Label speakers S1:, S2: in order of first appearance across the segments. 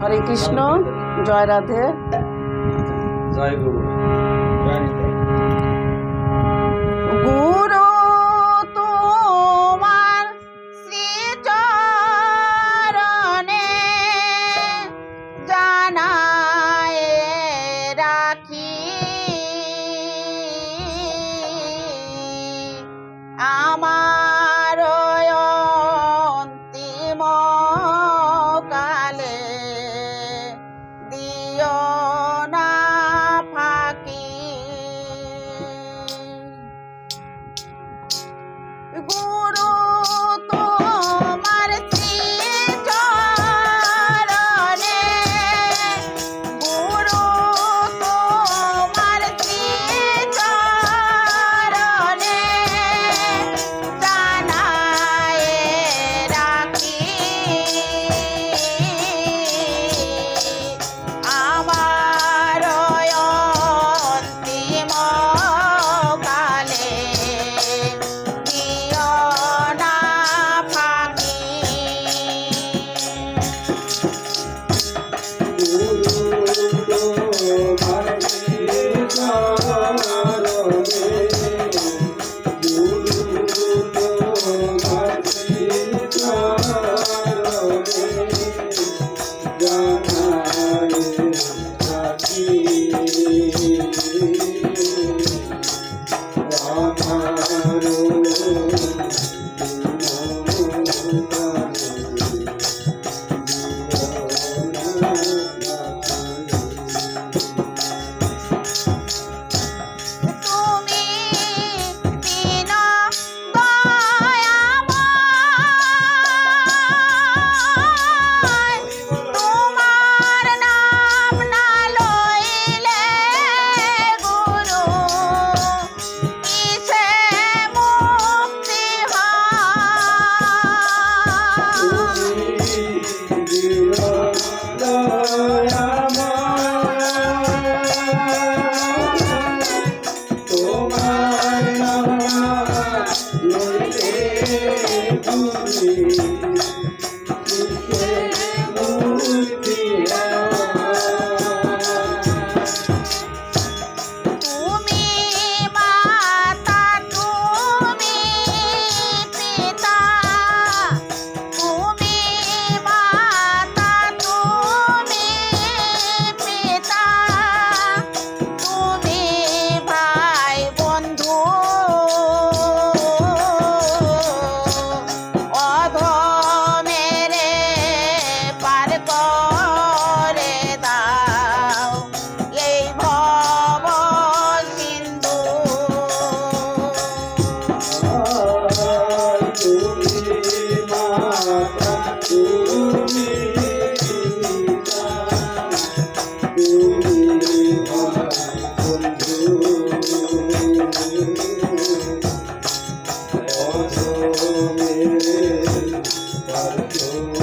S1: Hare Krishna Joy Radhe.
S2: Joy Guru. Joy
S1: Thank you. amor.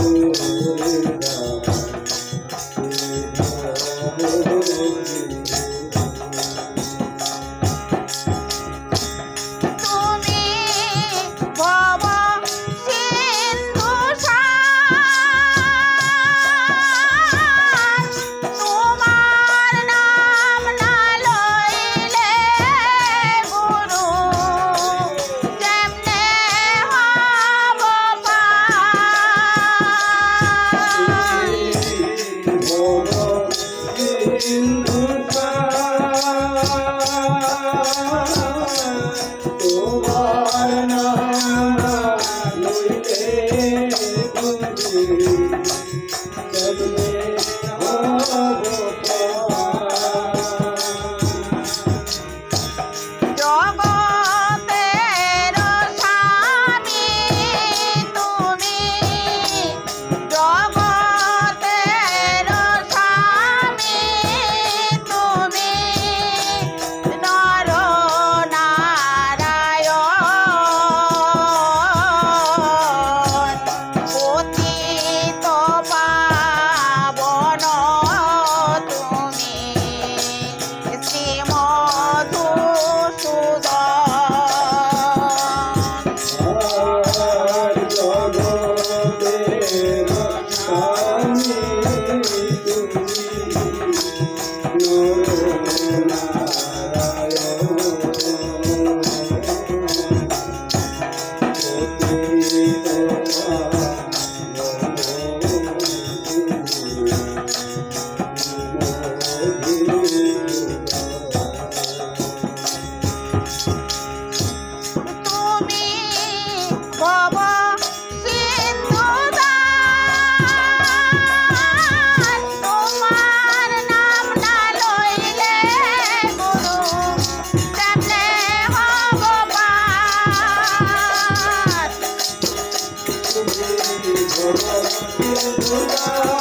S1: Oh.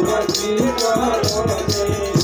S1: ভক্তি করো